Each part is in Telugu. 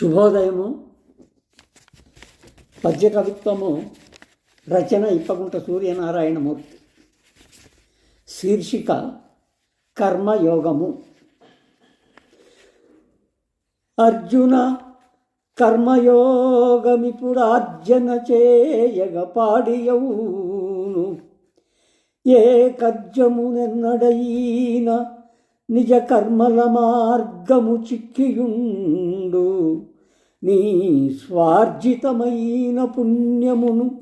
శుభోదయము. పద్య కవిత్వము రచన ఇప్పగుంట సూర్యనారాయణమూర్తి. శీర్షిక కర్మయోగము. అర్జున కర్మయోగమిప్పుడు ఆర్జన చేయగ పాడియవును. ఏ కజ్జమునెన్నడైన నిజ కర్మల మార్గము చిక్కియుండు. నీ స్వార్జితమైన పుణ్యమును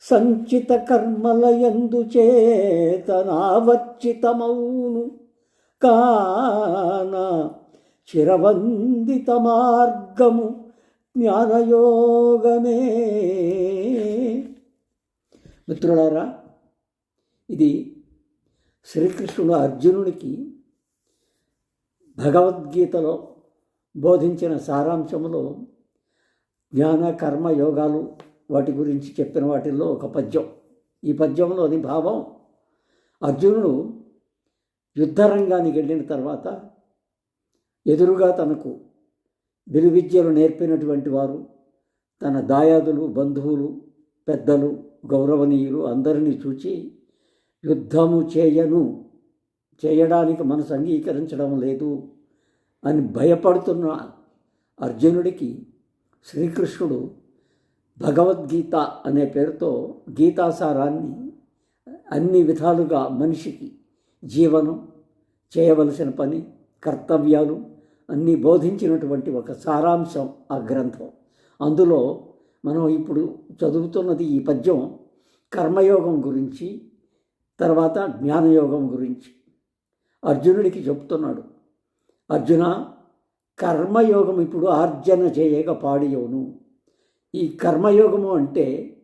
సంచిత కర్మల యందు చేతనావర్జితమౌను కాన చిరవందిత మార్గము జ్ఞానయోగమే. మిత్రులారా ఇది శ్రీకృష్ణుడు అర్జునుడికి భగవద్గీతలో బోధించిన సారాంశంలో జ్ఞాన కర్మ యోగాలు వాటి గురించి చెప్పిన వాటిల్లో ఒక పద్యం. ఈ పద్యంలోని భావం అర్జునుడు యుద్ధరంగానికి వెళ్ళిన తర్వాత ఎదురుగా తనకు విలువిద్యలు నేర్పినటువంటి వారు తన దాయాదులు బంధువులు పెద్దలు గౌరవనీయులు అందరినీ చూచి యుద్ధము చేయను చేయడానికి మనసు అంగీకరించడం లేదు అని భయపడుతున్న అర్జునుడికి శ్రీకృష్ణుడు భగవద్గీత అనే పేరుతో గీతాసారాన్ని అన్ని విధాలుగా మనిషికి జీవనం చేయవలసిన పని కర్తవ్యాలు అన్నీ బోధించినటువంటి ఒక సారాంశం ఆ గ్రంథం. అందులో మనం ఇప్పుడు చదువుతున్నది ఈ పద్యం కర్మయోగం గురించి తర్వాత జ్ఞానయోగం గురించి. అర్జునుడికి చెప్తున్నాడు. అర్జున కర్మయోగం ఇప్పుడు ఆర్జన చేయక పాడియోను ఈ కర్మయోగము అంటే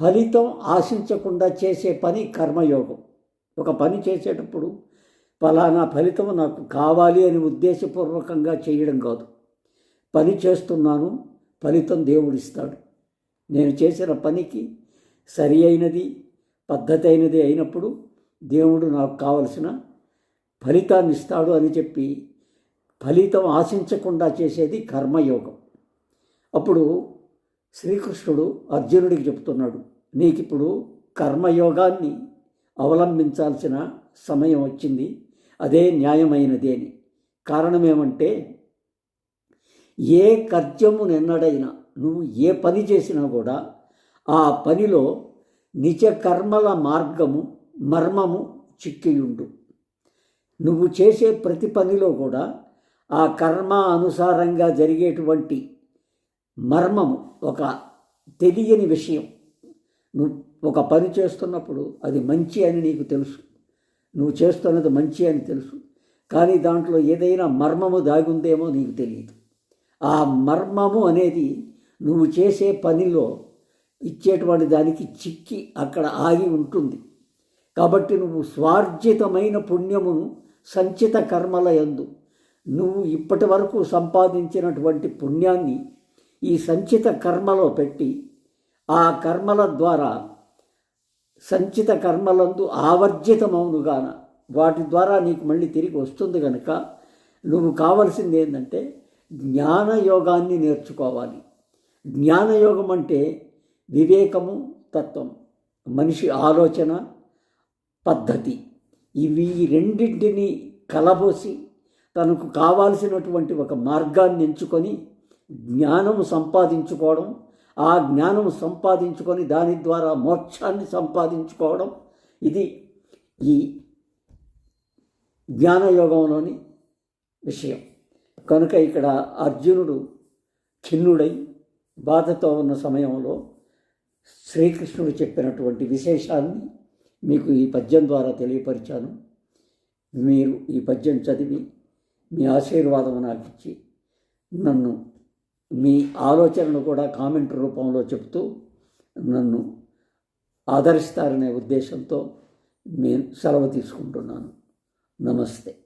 ఫలితం ఆశించకుండా చేసే పని కర్మయోగం. ఒక పని చేసేటప్పుడు ఫలానా ఫలితం నాకు కావాలి అని ఉద్దేశపూర్వకంగా చేయడం కాదు. పని చేస్తున్నాను ఫలితం దేవుడిస్తాడు. నేను చేసిన పనికి సరి అయినది పద్ధతి అయినది అయినప్పుడు దేవుడు నాకు కావలసిన ఫలితాన్ని ఇస్తాడు అని చెప్పి ఫలితం ఆశించకుండా చేసేది కర్మయోగం. అప్పుడు శ్రీకృష్ణుడు అర్జునుడికి చెప్తున్నాడు నీకు ఇప్పుడు కర్మయోగాన్ని అవలంబించాల్సిన సమయం వచ్చింది అదే న్యాయమైనది అని. కారణం ఏమంటే ఏ కర్జము నిన్నడైనా నువ్వు ఏ పని చేసినా కూడా ఆ పనిలో నిజ కర్మల మార్గము మర్మము చిక్కియుండు. నువ్వు చేసే ప్రతి పనిలో కూడా ఆ కర్మ అనుసారంగా జరిగేటువంటి మర్మము ఒక తెలియని విషయం. నువ్వు ఒక పని చేస్తున్నప్పుడు అది మంచి అని నీకు తెలుసు. నువ్వు చేస్తున్నది మంచి అని తెలుసు. కానీ దాంట్లో ఏదైనా మర్మము దాగుందేమో నీకు తెలియదు. ఆ మర్మము అనేది నువ్వు చేసే పనిలో ఇచ్చేటువంటి దానికి చిక్కి అక్కడ ఆగి ఉంటుంది. కాబట్టి నువ్వు స్వార్జితమైన పుణ్యమును సంచిత కర్మల యందు. నువ్వు ఇప్పటి వరకు సంపాదించినటువంటి పుణ్యాన్ని ఈ సంచిత కర్మలో పెట్టి ఆ కర్మల ద్వారా సంచిత కర్మలందు ఆవర్జితమవునుగాన. వాటి ద్వారా నీకు మళ్ళీ తిరిగి వస్తుంది కనుక నువ్వు కావలసింది ఏంటంటే జ్ఞానయోగాన్ని నేర్చుకోవాలి. జ్ఞానయోగం అంటే వివేకము తత్వం మనిషి ఆలోచన పద్ధతి. ఇవి రెండింటిని కలబోసి తనకు కావాల్సినటువంటి ఒక మార్గాన్ని ఎంచుకొని జ్ఞానము సంపాదించుకోవడం ఆ జ్ఞానము సంపాదించుకొని దాని ద్వారా మోక్షాన్ని సంపాదించుకోవడం ఇది ఈ జ్ఞానయోగంలోని విషయం. కనుక ఇక్కడ అర్జునుడు ఖిన్నుడై బాధతో ఉన్న సమయంలో శ్రీకృష్ణుడు చెప్పినటువంటి విశేషాన్ని మీకు ఈ పద్యం ద్వారా తెలియపరిచాను. మీరు ఈ పద్యం చదివి మీ ఆశీర్వాదం నాకు ఇచ్చి నన్ను మీ ఆలోచనను కూడా కామెంట్ రూపంలో చెప్తూ నన్ను ఆదరిస్తారనే ఉద్దేశంతో నేను సెలవు తీసుకుంటున్నాను. నమస్తే.